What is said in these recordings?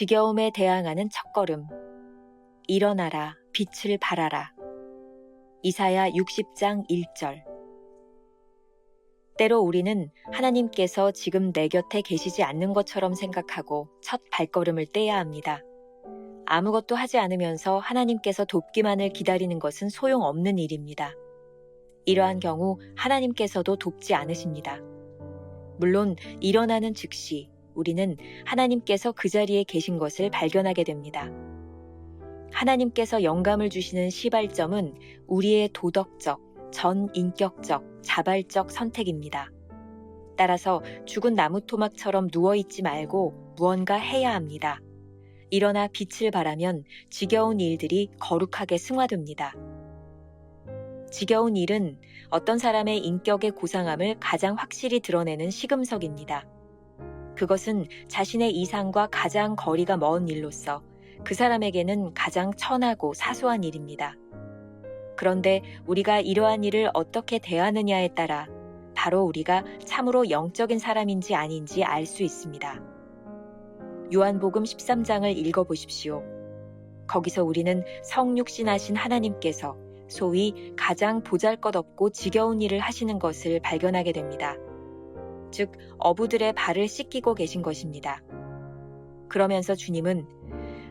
지겨움에 대항하는 첫걸음. 일어나라, 빛을 발하라. 이사야 60장 1절. 때로 우리는 하나님께서 지금 내 곁에 계시지 않는 것처럼 생각하고 첫 발걸음을 떼야 합니다. 아무것도 하지 않으면서 하나님께서 돕기만을 기다리는 것은 소용없는 일입니다. 이러한 경우 하나님께서도 돕지 않으십니다. 물론 일어나는 즉시 우리는 하나님께서 그 자리에 계신 것을 발견하게 됩니다. 하나님께서 영감을 주시는 시발점은 우리의 도덕적, 전 인격적, 자발적 선택입니다. 따라서 죽은 나무 토막처럼 누워있지 말고 무언가 해야 합니다. 일어나 빛을 발하면 지겨운 일들이 거룩하게 승화됩니다. 지겨운 일은 어떤 사람의 인격의 고상함을 가장 확실히 드러내는 시금석입니다. 그것은 자신의 이상과 가장 거리가 먼 일로서 그 사람에게는 가장 천하고 사소한 일입니다. 그런데 우리가 이러한 일을 어떻게 대하느냐에 따라 바로 우리가 참으로 영적인 사람인지 아닌지 알 수 있습니다. 요한복음 13장을 읽어보십시오. 거기서 우리는 성육신하신 하나님께서 소위 가장 보잘 것 없고 지겨운 일을 하시는 것을 발견하게 됩니다. 즉, 어부들의 발을 씻기고 계신 것입니다. 그러면서 주님은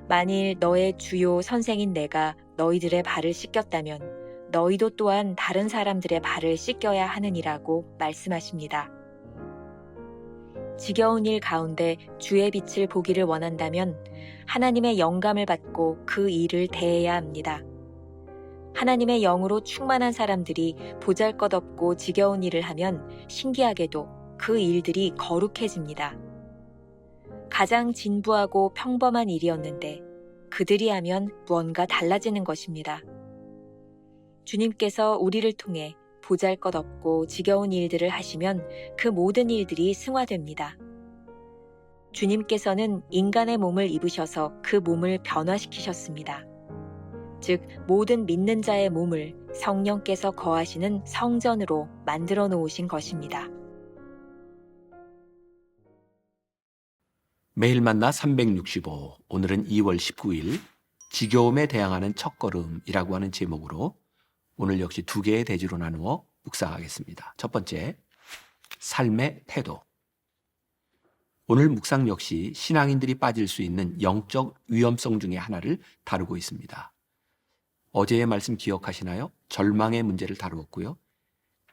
만일 너의 주요 선생인 내가 너희들의 발을 씻겼다면 너희도 또한 다른 사람들의 발을 씻겨야 하느니라고 말씀하십니다. 지겨운 일 가운데 주의 빛을 보기를 원한다면 하나님의 영감을 받고 그 일을 대해야 합니다. 하나님의 영으로 충만한 사람들이 보잘 것 없고 지겨운 일을 하면 신기하게도 그 일들이 거룩해집니다. 가장 진부하고 평범한 일이었는데 그들이 하면 무언가 달라지는 것입니다. 주님께서 우리를 통해 보잘 것 없고 지겨운 일들을 하시면 그 모든 일들이 승화됩니다. 주님께서는 인간의 몸을 입으셔서 그 몸을 변화시키셨습니다. 즉, 모든 믿는 자의 몸을 성령께서 거하시는 성전으로 만들어 놓으신 것입니다. 매일 만나 365. 오늘은 2월 19일 지겨움에 대항하는 첫걸음이라고 하는 제목으로 오늘 역시 두 개의 대지로 나누어 묵상하겠습니다. 첫 번째, 삶의 태도. 오늘 묵상 역시 신앙인들이 빠질 수 있는 영적 위험성 중의 하나를 다루고 있습니다. 어제의 말씀 기억하시나요? 절망의 문제를 다루었고요.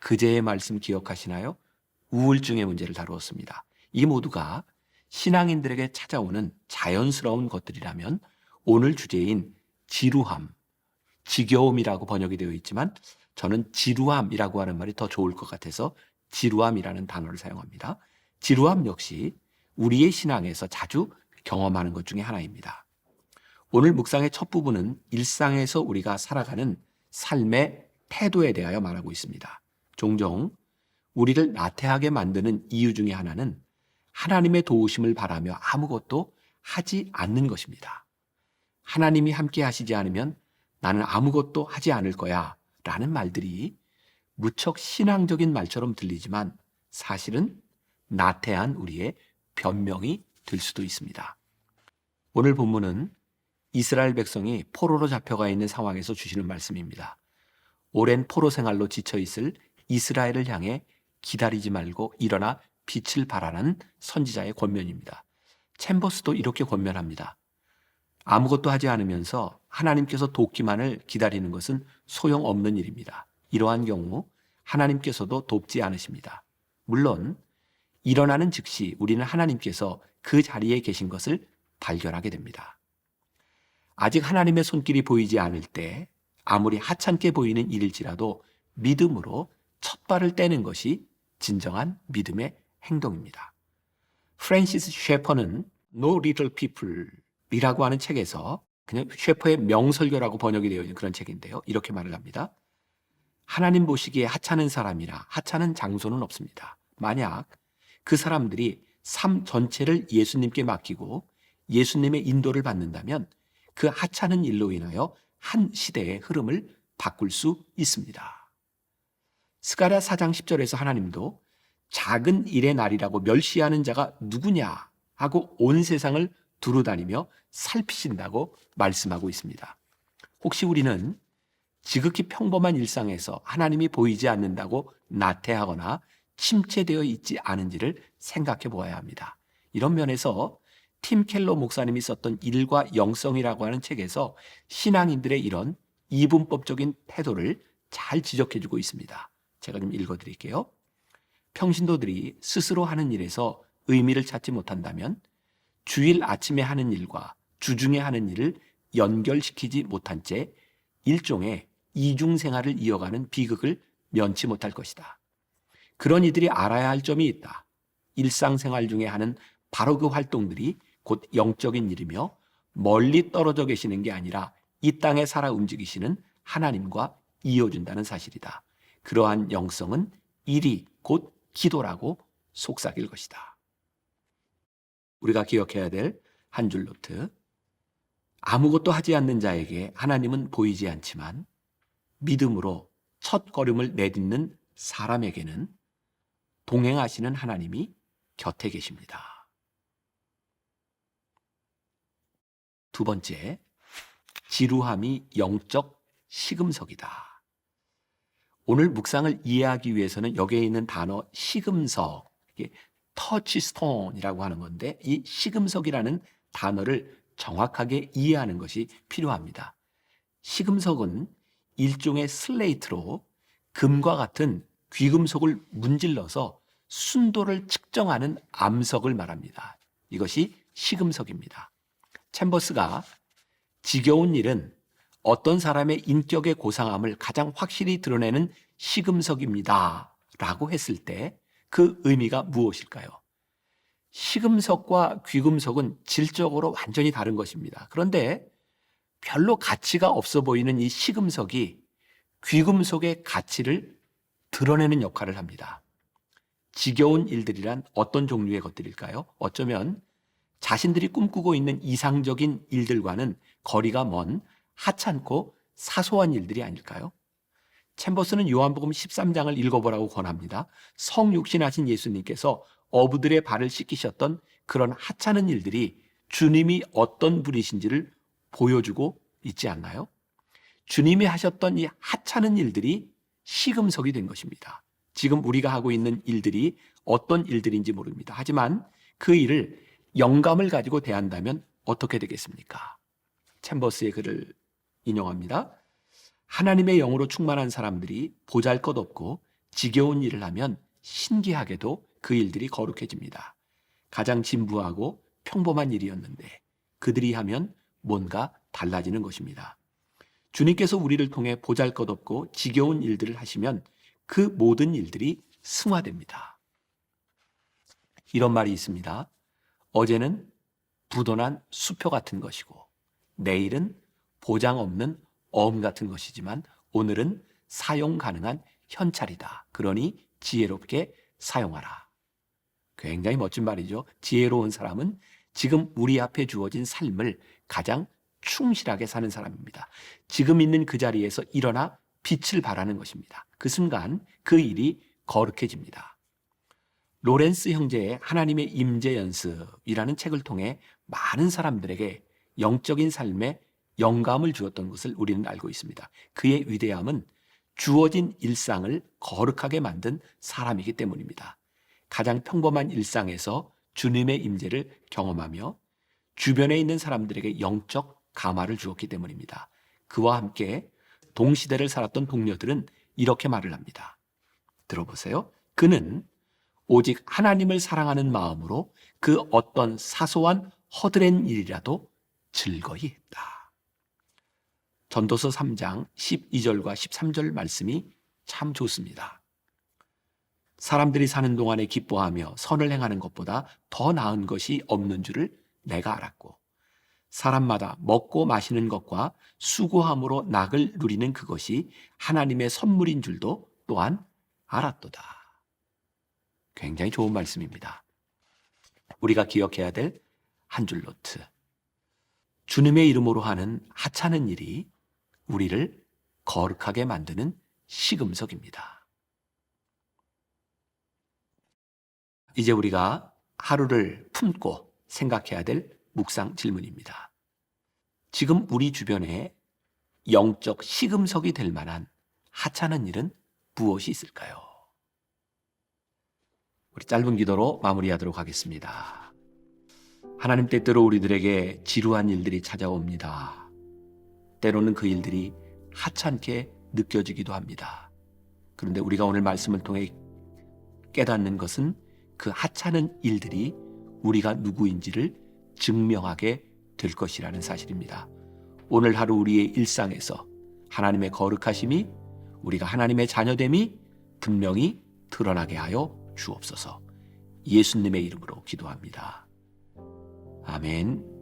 그제의 말씀 기억하시나요? 우울증의 문제를 다루었습니다. 이 모두가 신앙인들에게 찾아오는 자연스러운 것들이라면 오늘 주제인 지루함, 지겨움이라고 번역이 되어 있지만 저는 지루함이라고 하는 말이 더 좋을 것 같아서 지루함이라는 단어를 사용합니다. 지루함 역시 우리의 신앙에서 자주 경험하는 것 중에 하나입니다. 오늘 묵상의 첫 부분은 일상에서 우리가 살아가는 삶의 태도에 대하여 말하고 있습니다. 종종 우리를 나태하게 만드는 이유 중에 하나는 하나님의 도우심을 바라며 아무것도 하지 않는 것입니다. 하나님이 함께 하시지 않으면 나는 아무것도 하지 않을 거야 라는 말들이 무척 신앙적인 말처럼 들리지만 사실은 나태한 우리의 변명이 될 수도 있습니다. 오늘 본문은 이스라엘 백성이 포로로 잡혀가 있는 상황에서 주시는 말씀입니다. 오랜 포로 생활로 지쳐 있을 이스라엘을 향해 기다리지 말고 일어나 빛을 발하는 선지자의 권면입니다. 챔버스도 이렇게 권면합니다. 아무것도 하지 않으면서 하나님께서 돕기만을 기다리는 것은 소용없는 일입니다. 이러한 경우 하나님께서도 돕지 않으십니다. 물론 일어나는 즉시 우리는 하나님께서 그 자리에 계신 것을 발견하게 됩니다. 아직 하나님의 손길이 보이지 않을 때 아무리 하찮게 보이는 일일지라도 믿음으로 첫 발을 떼는 것이 진정한 믿음의 행동입니다. 프랜시스 셰퍼는 No Little People이라고 하는 책에서 그냥 셰퍼의 명설교라고 번역이 되어 있는 그런 책인데요. 이렇게 말을 합니다. 하나님 보시기에 하찮은 사람이나 하찮은 장소는 없습니다. 만약 그 사람들이 삶 전체를 예수님께 맡기고 예수님의 인도를 받는다면 그 하찮은 일로 인하여 한 시대의 흐름을 바꿀 수 있습니다. 스가랴 4장 10절에서 하나님도 작은 일의 날이라고 멸시하는 자가 누구냐 하고 온 세상을 두루 다니며 살피신다고 말씀하고 있습니다. 혹시 우리는 지극히 평범한 일상에서 하나님이 보이지 않는다고 나태하거나 침체되어 있지 않은지를 생각해 보아야 합니다. 이런 면에서 팀 켈러 목사님이 썼던 일과 영성이라고 하는 책에서 신앙인들의 이런 이분법적인 태도를 잘 지적해 주고 있습니다. 제가 좀 읽어 드릴게요. 평신도들이 스스로 하는 일에서 의미를 찾지 못한다면 주일 아침에 하는 일과 주중에 하는 일을 연결시키지 못한 채 일종의 이중 생활을 이어가는 비극을 면치 못할 것이다. 그런 이들이 알아야 할 점이 있다. 일상생활 중에 하는 바로 그 활동들이 곧 영적인 일이며 멀리 떨어져 계시는 게 아니라 이 땅에 살아 움직이시는 하나님과 이어준다는 사실이다. 그러한 영성은 일이 곧 기도라고 속삭일 것이다. 우리가 기억해야 될 한 줄 노트. 아무것도 하지 않는 자에게 하나님은 보이지 않지만 믿음으로 첫 걸음을 내딛는 사람에게는 동행하시는 하나님이 곁에 계십니다. 두 번째, 지루함이 영적 시금석이다. 오늘 묵상을 이해하기 위해서는 여기에 있는 단어 시금석, 터치스톤이라고 하는 건데 이 시금석이라는 단어를 정확하게 이해하는 것이 필요합니다. 시금석은 일종의 슬레이트로 금과 같은 귀금속을 문질러서 순도를 측정하는 암석을 말합니다. 이것이 시금석입니다. 챔버스가 지겨운 일은 어떤 사람의 인격의 고상함을 가장 확실히 드러내는 시금석입니다. 라고 했을 때 그 의미가 무엇일까요? 시금석과 귀금속은 질적으로 완전히 다른 것입니다. 그런데 별로 가치가 없어 보이는 이 시금석이 귀금속의 가치를 드러내는 역할을 합니다. 지겨운 일들이란 어떤 종류의 것들일까요? 어쩌면 자신들이 꿈꾸고 있는 이상적인 일들과는 거리가 먼 하찮고 사소한 일들이 아닐까요? 챔버스는 요한복음 13장을 읽어보라고 권합니다. 성육신하신 예수님께서 어부들의 발을 씻기셨던 그런 하찮은 일들이 주님이 어떤 분이신지를 보여주고 있지 않나요? 주님이 하셨던 이 하찮은 일들이 시금석이 된 것입니다. 지금 우리가 하고 있는 일들이 어떤 일들인지 모릅니다. 하지만 그 일을 영감을 가지고 대한다면 어떻게 되겠습니까? 챔버스의 글을 인용합니다. 하나님의 영으로 충만한 사람들이 보잘 것 없고 지겨운 일을 하면 신기하게도 그 일들이 거룩해집니다. 가장 진부하고 평범한 일이었는데 그들이 하면 뭔가 달라지는 것입니다. 주님께서 우리를 통해 보잘 것 없고 지겨운 일들을 하시면 그 모든 일들이 승화됩니다. 이런 말이 있습니다. 어제는 부도난 수표 같은 것이고 내일은 보장 없는 어음 같은 것이지만 오늘은 사용 가능한 현찰이다. 그러니 지혜롭게 사용하라. 굉장히 멋진 말이죠. 지혜로운 사람은 지금 우리 앞에 주어진 삶을 가장 충실하게 사는 사람입니다. 지금 있는 그 자리에서 일어나 빛을 발하는 것입니다. 그 순간 그 일이 거룩해집니다. 로렌스 형제의 하나님의 임재 연습이라는 책을 통해 많은 사람들에게 영적인 삶에 영감을 주었던 것을 우리는 알고 있습니다. 그의 위대함은 주어진 일상을 거룩하게 만든 사람이기 때문입니다. 가장 평범한 일상에서 주님의 임재를 경험하며 주변에 있는 사람들에게 영적 감화를 주었기 때문입니다. 그와 함께 동시대를 살았던 동료들은 이렇게 말을 합니다. 들어보세요. 그는 오직 하나님을 사랑하는 마음으로 그 어떤 사소한 허드렛 일이라도 즐거이 했다. 전도서 3장 12절과 13절 말씀이 참 좋습니다. 사람들이 사는 동안에 기뻐하며 선을 행하는 것보다 더 나은 것이 없는 줄을 내가 알았고 사람마다 먹고 마시는 것과 수고함으로 낙을 누리는 그것이 하나님의 선물인 줄도 또한 알았도다. 굉장히 좋은 말씀입니다. 우리가 기억해야 될 한 줄 노트. 주님의 이름으로 하는 하찮은 일이 우리를 거룩하게 만드는 시금석입니다. 이제 우리가 하루를 품고 생각해야 될 묵상 질문입니다. 지금 우리 주변에 영적 시금석이 될 만한 하찮은 일은 무엇이 있을까요? 우리 짧은 기도로 마무리하도록 하겠습니다. 하나님 때때로 우리들에게 지루한 일들이 찾아옵니다. 때로는 그 일들이 하찮게 느껴지기도 합니다. 그런데 우리가 오늘 말씀을 통해 깨닫는 것은 그 하찮은 일들이 우리가 누구인지를 증명하게 될 것이라는 사실입니다. 오늘 하루 우리의 일상에서 하나님의 거룩하심이 우리가 하나님의 자녀됨이 분명히 드러나게 하여 주옵소서. 예수님의 이름으로 기도합니다. 아멘.